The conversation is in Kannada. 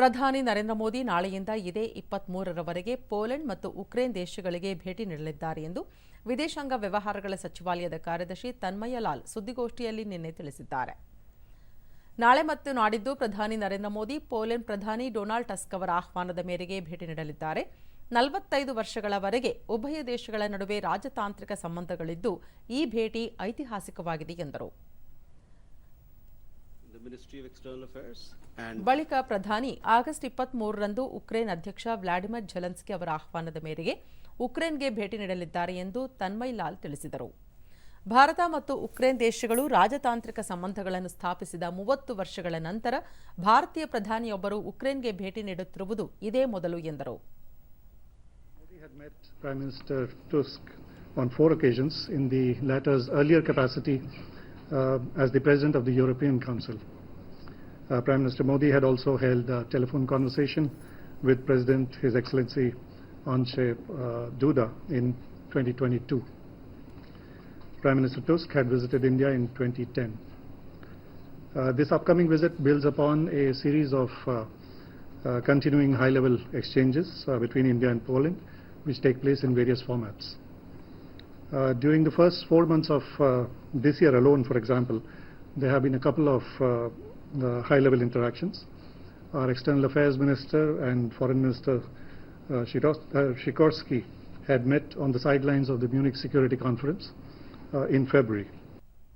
ಪ್ರಧಾನಿ ನರೇಂದ್ರ ಮೋದಿ ನಾಳೆಯಿಂದ ಇದೇ ಇಪ್ಪತ್ಮೂರರವರೆಗೆ ಪೋಲೆಂಡ್ ಮತ್ತು ಉಕ್ರೇನ್ ದೇಶಗಳಿಗೆ ಭೇಟಿ ನೀಡಲಿದ್ದಾರೆ ಎಂದು ವಿದೇಶಾಂಗ ವ್ಯವಹಾರಗಳ ಸಚಿವಾಲಯದ ಕಾರ್ಯದರ್ಶಿ ತನ್ಮಯ ಲಾಲ್ ಸುದ್ದಿಗೋಷ್ಠಿಯಲ್ಲಿ ನಿನ್ನೆ ತಿಳಿಸಿದ್ದಾರೆ. ನಾಳೆ ಮತ್ತು ನಾಡಿದ್ದು ಪ್ರಧಾನಿ ನರೇಂದ್ರ ಮೋದಿ, ಪೋಲೆಂಡ್ ಪ್ರಧಾನಿ ಡೊನಾಲ್ಡ್ ಟಸ್ಕ್ ಅವರ ಆಹ್ವಾನದ ಮೇರೆಗೆ ಭೇಟಿ ನೀಡಲಿದ್ದಾರೆ. ನಲವತ್ತೈದು ವರ್ಷಗಳವರೆಗೆ ಉಭಯ ದೇಶಗಳ ನಡುವೆ ರಾಜತಾಂತ್ರಿಕ ಸಂಬಂಧಗಳಿದ್ದು ಈ ಭೇಟಿ ಐತಿಹಾಸಿಕವಾಗಿದೆ ಎಂದರು. ಬಳಿಕ ಪ್ರಧಾನಿ ಆಗಸ್ಟ್ ಇಪ್ಪತ್ತ್ ಮೂರರಂದು ಉಕ್ರೇನ್ ಅಧ್ಯಕ್ಷ ವ್ಲಾಡಿಮಿರ್ ಝಲನ್ಸ್ಕಿ ಅವರ ಆಹ್ವಾನದ ಮೇರೆಗೆ ಉಕ್ರೇನ್ಗೆ ಭೇಟಿ ನೀಡಲಿದ್ದಾರೆ ಎಂದು ತನ್ಮಯ್ ಲಾಲ್ ತಿಳಿಸಿದರು ಭಾರತ ಮತ್ತು ಉಕ್ರೇನ್ ದೇಶಗಳು ರಾಜತಾಂತ್ರಿಕ ಸಂಬಂಧಗಳನ್ನು ಸ್ಥಾಪಿಸಿದ ಮೂವತ್ತು ವರ್ಷಗಳ ನಂತರ ಭಾರತೀಯ ಪ್ರಧಾನಿಯೊಬ್ಬರು ಉಕ್ರೇನ್ಗೆ ಭೇಟಿ ನೀಡುತ್ತಿರುವುದು ಇದೇ ಮೊದಲು ಎಂದರು on four occasions in the latter's earlier capacity uh, as the President of the European Council. Uh, Prime Minister Modi had also held a telephone conversation with President His Excellency Andrzej uh, Duda in 2022. Prime Minister Tusk had visited India in 2010. Uh, this upcoming visit builds upon a series of uh, uh, continuing high-level exchanges uh, between India and Poland, which take place in various formats. During the first four months of this year alone, for example, there have been a couple of uh, uh, high-level interactions. Our External Affairs Minister and Foreign Minister uh, uh, Sikorsky had met on the sidelines of the Munich Security Conference uh, in February.